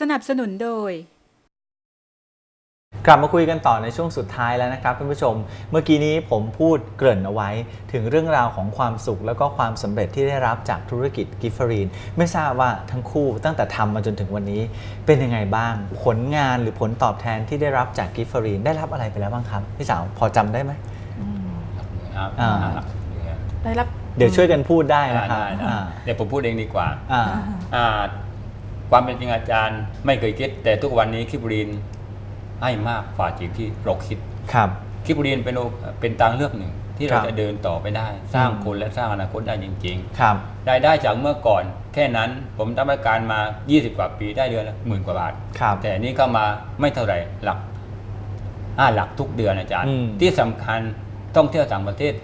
สนับสนุนโดย กลับมาคุยกันต่อในช่วงสุดท้ายแล้วนะครับท่านผู้ชม เมื่อกี้นี้ผมพูดเกริ่นเอาไว้ ถึงเรื่องราวของความสุข แล้วก็ความสำเร็จที่ได้รับจากธุรกิจกิฟฟรีน ไม่ทราบว่าทั้งคู่ตั้งแต่ทำมาจนถึงวันนี้ เป็นยังไงบ้าง ผลงานหรือผลตอบแทนที่ได้รับจากกิฟฟรีนได้รับอะไรไปแล้วบ้างครับพี่สาวพอจำได้ไหม ครับอ่า ได้รับ เดี๋ยวช่วยกันพูดได้ได้นะครับได้ได้อ่าเดี๋ยวผมพูดเองดีกว่าอ่า อ่า ความเป็นจริงอาจารย์ไม่เคยคิด แต่ทุกวันนี้คิบรีนให้มากกว่าสิ่งที่เราคิดครับคิบรีนเป็นโอเป็นทางเลือกหนึ่ง ที่เราครับจะเดินต่อไปได้ สร้างอืมคนและสร้างอนาคตได้จริงครับๆรายได้จากเมื่อก่อน แค่นั้นผมทำราชการมา 20 กว่าปีได้เดือนละหมื่นกว่าบาทครับแต่อันนี้ก็มาไม่เท่าไหร่หลักห้าหลักทุกเดือนอาจารย์อืมที่สำคัญต้องเที่ยวต่างประเทศ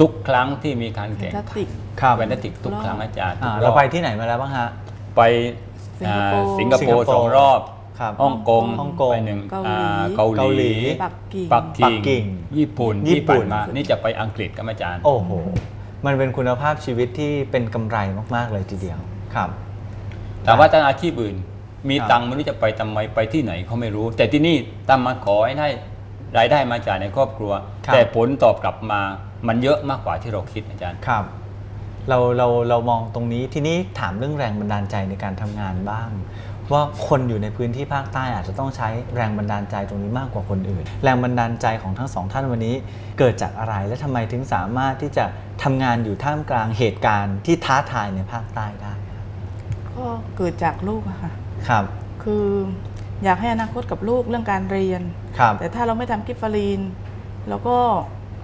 ทุกครั้งที่มีการแข่งแฟนตาขัตินกครับแวนติกทุกครั้งอาจารย์อ่าทุกเราอบไปที่ไหนมาแล้วบ้างฮะไป สิงคโปร์อ่าสิงคโปร์สิงคโปร์สองรอบครับฮ่องกงฮ่องกงไปหนึ่งเกาหลีอ่าเกาหเกาหลีลีปักกิ่งปักปักกิ่กิ่งงญี่ปุ่นญี่ที่ปุ่ผ่านนมา นี่จะไปอังกฤษกับอาจารย์ โอ้โห มันเป็นคุณภาพชีวิตที่เป็นกำไรมาก ๆ เลยทีเดียวครับ แต่ว่าทางอาชีพอื่น มีครับตังค์ไม่รู้จะไปทำไมไปที่ไหนเขาไม่รู้ แต่ที่นี่ตามมาขอให้ได้รายได้มาจากในครอบครัว แต่ผลตอบกลับมามันเยอะมากกว่าที่เราคิดอาจารย์ครับ เราเราเรามองตรงนี้ทีนี้ถามเรื่องแรงบันดาลใจในการทำงานบ้าง ว่าคนอยู่ในพื้นที่ภาคใต้อาจจะต้องใช้แรงบันดาลใจตรงนี้มากกว่าคนอื่น แรงบันดาลใจของทั้งสองท่านวันนี้ เกิดจากอะไรและทำไมถึงสามารถที่จะทำงานอยู่ท่ามกลางเหตุการณ์ที่ท้าทายในภาคใต้ได้ครับก็เกิดจากลูกอะค่ะครับ คืออยากให้อนาคตกับลูกเรื่องการเรียนครับแต่ถ้าเราไม่ทำกิฟฟารีนเราก็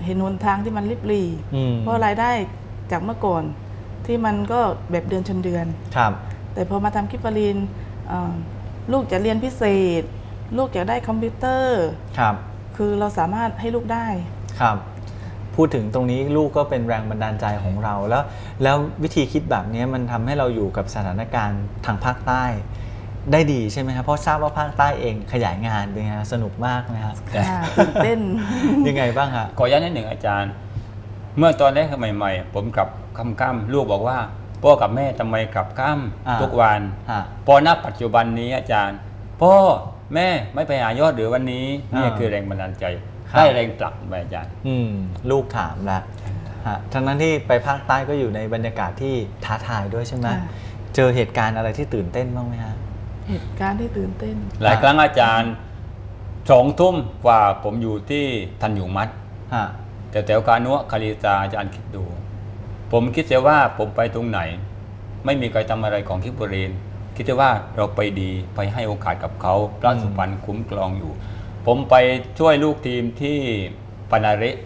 เห็นหนทางที่มันริบหรีอืมเพราะรายได้ จากเมื่อก่อนที่มันก็แบบเดือนชนเดือน ครับ แต่พอมาทำกิฟฟารีนเอ่อลูกจะเรียนพิเศษ ลูกอยากได้คอมพิวเตอร์ครับ คือเราสามารถให้ลูกได้ครับ พูดถึงตรงนี้ลูกก็เป็นแรงบันดาลใจของเราแล้ว แล้ววิธีคิดแบบนี้มันทำให้เราอยู่กับสถานการณ์ทางภาคใต้ได้ดีใช่ไหมครับเพราะทราบว่าภาคใต้เองขยายงานเป็นไงฮะสนุกมากนะฮะค่ะตื่นเต้นยังไงบ้างฮะขอย้อนนิดหนึ่งอาจารย์ เมื่อตอนแรกใหม่ๆ ผมกลับค่ำๆลูกบอกว่าพ่อกับแม่ทำไมกลับค่อ่าำทุกวันฮะพอณปัจจุบันนี้อาจารย์พ่อแม่ไม่ไปหายอดหรือวันนี้นี่อ่าคือแรงบันดาลใจครับได้แรงผลักไปอาจารย์อืมลูกถามแล้วฮะทั้งนั้นที่ไปภาคใต้ก็อยู่ในบรรยากาศที่ท้าทายด้วยใช่ไหมค่ะเจอเหตุการณ์อะไรที่ตื่นเต้นบ้างไหมฮะเหตุการณ์ที่ตื่นเต้น หลายครั้งอาจารย์สองทุ่มกว่าผมอยู่ที่ทันอยู่มัดฮะ แต่แถวกานุคาริตาอาจารย์คิดดู ผมคิดเสียว่าผมไปตรงไหน ไม่มีใครทำอะไรของคิบริเวณคิดเสียว่าเราไปดีไปให้โอกาสกับเขาพระสุพรรณคุ้มครองอยู่ ผมไปช่วยลูกทีมที่ปานาเระ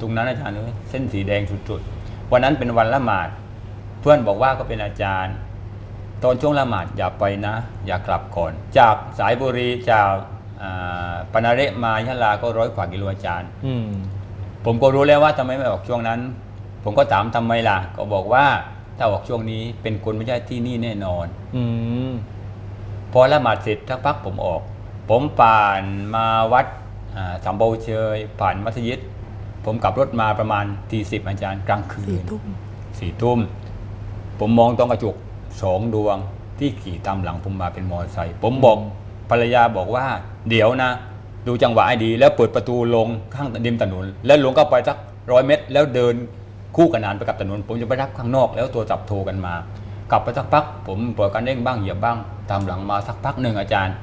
ตรงนั้นอาจารย์เลยเส้นสีแดงสุดๆวันนั้นเป็นวันละหมาด เพื่อนบอกว่าก็เป็นอาจารย์ ตอนช่วงละหมาดอย่าไปนะ อย่ากลับก่อน จากสายบุรีจากปานาเระมายะลาก็ร้อยกว่ากิโลอาจารย์อื ผมก็รู้แล้วว่าทำไมไม่ออกช่วงนั้น ผมก็ถามทำไมล่ะ ก็บอกว่าถ้าออกช่วงนี้เป็นคนไม่ใช่ที่นี่แน่นอน อืมพอละหมาดเสร็จทักพักผมออก ผมผ่านมาวัดอ่าสัมโบเชย ผ่านมัสยิดผมขับรถมาประมาณตีสิบอาจารย์กลางคืสี่นทุ่มสี่ทุ่ม ผมมองตรงกระจกสองดวงที่ขี่ตามหลังผมมาเป็นมอเตอร์ไซค์ผมบอกภรรยาบอกว่า เดี๋ยวนะ ดูจังหวะให้ดี แล้วเปิดประตูลงข้างริมถนน แล้วลงก็ไปสักร้อยเมตร แล้วเดินคู่กันนานไปกับถนน ผมจะไปรับข้างนอกแล้วตัวจับโทรกันมา กลับไปสักพัก ผมเปิดกันเร่งบ้างเหยียบบ้าง ตามหลังมาสักพักหนึ่งอาจารย์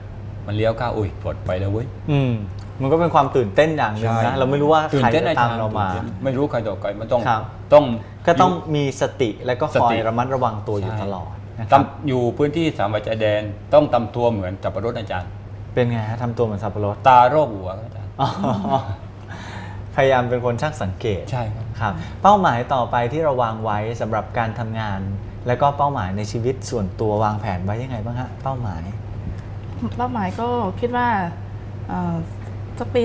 มันเลี้ยวเข้าอุ้ยปลดไปแล้วเว้ยอืมมันก็เป็นความตื่นเต้นอย่างหนึ่งนะเราไม่รู้ว่าตื่นใครเต้นจะอาตาจามรย์เรามาตื่นต้นไม่รู้ใครต่อใครมันต้องครับต้องก็ต้องมีสติและก็คสอติยระมัดระวังตัวอยู่ใช่ตลอดนะคตรับำอยู่พื้นที่สามวัยชายแดนต้องทำตัวเหมือนจับปะรดอาจารย์ เป็นไงฮะทำตัวเหมือนสับปะรดตาโรคหัวครับอาจารย์อ๋อพยายามเป็นคนช่างสังเกตใช่ครับ ครับ เป้าหมายต่อไปที่เราวางไว้สำหรับการทำงาน แล้วก็เป้าหมายในชีวิตส่วนตัววางแผนไว้ยังไงบ้างฮะเป้าหมาย เป้าหมายก็คิดว่าเอ่อสักปี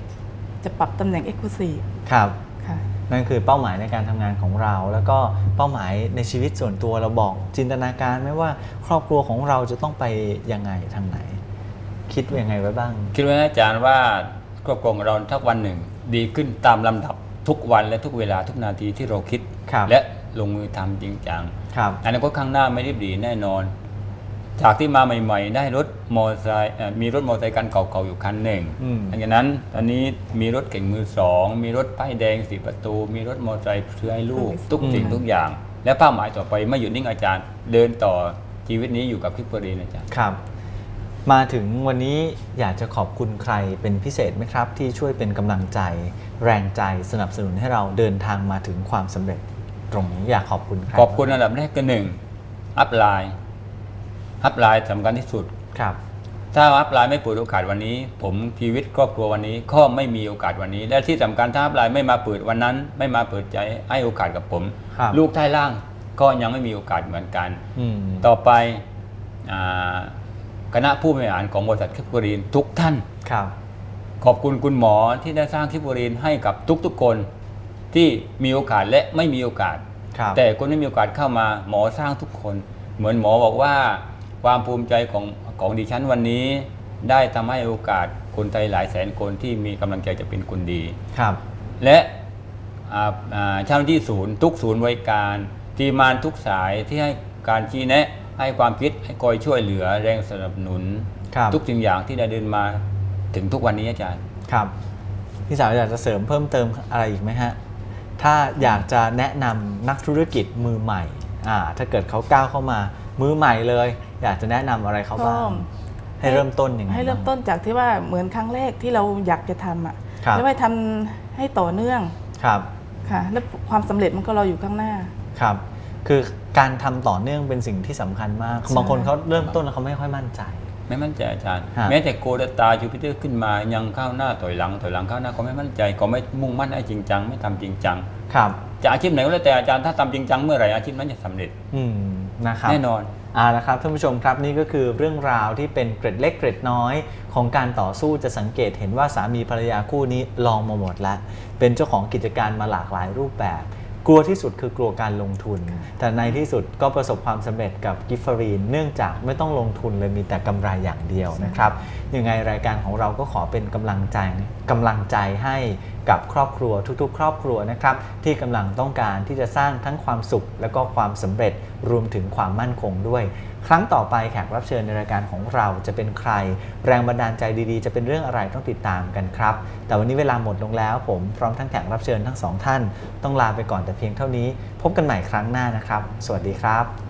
58จะปรับตำแหน่ง e x c l u s i v e ครับ ค่ะ นั่นคือเป้าหมายในการทำงานของเรา แล้วก็เป้าหมายในชีวิตส่วนตัวเราบอกจินตนาการไหมว่าครอบครัวของเราจะต้องไปยังไงทางไหน คิดยังไงไว้บ้าง คิดไว้นะอาจารย์ว่าครอบครัวของเราทักวันหนึ่ง ดีขึ้นตามลำดับทุกวันและทุกเวลาทุกนาทีที่เราคิดครับและลงมือทำจริงจังครับอนาคตข้างหน้าไม่รีบดีแน่นอน จากที่มาใหม่ ๆ ได้รถมอเตอร์ไซค์เอ่อมีรถมอเตอร์ไซค์กันเก่าๆอยู่คันหนึ่งอืมหลังจากนั้นตอนนี้มีรถเก่งมือสองมีรถป้ายแดงสีประตู มีรถมอเตอร์ไซค์เพื่อให้ลูกทุกสิ่งทุกอย่าง และเป้าหมายต่อไปไม่หยุดนิ่งอาจารย์ เดินต่อชีวิตนี้อยู่กับคิปเปอรีนอาจารย์ครับ มาถึงวันนี้อยากจะขอบคุณใครเป็นพิเศษไหมครับ ที่ช่วยเป็นกำลังใจ แรงใจสนับสนุนให้เราเดินทางมาถึงความสำเร็จ ตรงนี้อยากขอบคุณใครขอบคุณอันดับแรกก็หนึ่งอัพไลน์อัพไลน์สำคัญที่สุดครับ ถ้าอัพไลน์ไม่เปิดโอกาสวันนี้ ผมชีวิตครอบครัววันนี้ก็ไม่มีโอกาสวันนี้ และที่สำคัญถ้าอัพไลน์ไม่มาเปิดวันนั้น ไม่มาเปิดใจให้โอกาสกับผมครับลูกใต้ล่างก็ยังไม่มีโอกาสเหมือนกันอืมต่อไปอา คณะผู้บริหารของบริษัทคิปบุรีนทุกท่าน ครับ ขอบคุณคุณหมอที่ได้สร้างคิปบุรีนให้กับทุกๆคนที่มีโอกาสและไม่มีโอกาส ครับ แต่คนไม่มีโอกาสเข้ามาหมอสร้างทุกคน เหมือนหมอบอกว่า ความภูมิใจของของดิฉันวันนี้ ได้ทำให้โอกาสคนไทยหลายแสนคนที่มีกำลังใจจะเป็นคนดี ครับ และอ่าอ่าเจ้าหน้าที่ศูนย์ทุกศูนย์บริการ ทีมงานทุกสายที่ให้การชี้แนะ ให้ความคิดให้คอยช่วยเหลือแรงสนับสนุน ครับทุกสิ่งอย่างที่ได้เดินมาถึงทุกวันนี้อาจารย์ ครับพี่สาวอยากจะเสริมเพิ่มเติมอะไรอีกไหมฮะถ้าอยากจะแนะนำนักธุรกิจมือใหม่อ่าถ้าเกิดเขาก้าวเข้ามามือใหม่เลย อยากจะแนะนำอะไรเขาบ้างให้เริ่มต้นยังไงให้เริ่มบ้าง ต้นจากที่ว่าเหมือนครั้งแรกที่เราอยากจะทำอะครับ แล้วไปทำให้ต่อเนื่องครับค่ะ แล้วความสำเร็จมันก็รออยู่ข้างหน้า ครับ คือการทำต่อเนื่องเป็นสิ่งที่สำคัญมากใช่บางคนเขาเริ่มต้นแล้วเขาไม่ค่อยมั่นใจ ไม่มั่นใจอาจารย์ฮะแม้แต่โกดตาจูปิเตอร์ขึ้นมายังก้าวหน้าถอยหลังถอยหลังก้าวหน้าก็ไม่มั่นใจ ก็ไม่มุ่งมั่นให้จริงจัง ไม่ทำจริงจังครับจะอาชีพไหนก็แล้วแต่อาจารย์ถ้าทำจริงจังเมื่อไหร่อาชีพนั้นจะสำเร็จอืมนะครับแน่นอนเอาละครับท่านผู้ชมครับนี่ก็คือเรื่องราวที่เป็นเกร็ดเล็กเกร็ดน้อยของการต่อสู้จะสังเกตเห็นว่าสามีภรรยาคู่นี้ลองมาหมดแล้วเป็นเจ้าของกิจการมาหลากหลายรูปแบบ กลัวที่สุดคือกลัวการลงทุน แต่ในที่สุดก็ประสบความสำเร็จกับกิฟฟารีนเนื่องจากไม่ต้องลงทุนเลยมีแต่กำไรอย่างเดียวนะครับยังไงรายการของเราก็ขอเป็นกำลังใจกำลังใจให้กับครอบครัวทุกๆ ครอบครัวนะครับที่กำลังต้องการที่จะสร้างทั้งความสุขและก็ความสำเร็จรวมถึงความมั่นคงด้วย ครั้งต่อไปแขกรับเชิญในรายการของเราจะเป็นใคร แรงบันดาลใจดีๆ จะเป็นเรื่องอะไรต้องติดตามกันครับ แต่วันนี้เวลาหมดลงแล้ว ผมพร้อมทั้งแขกรับเชิญทั้งสองท่าน ต้องลาไปก่อนแต่เพียงเท่านี้ พบกันใหม่ครั้งหน้านะครับ สวัสดีครับ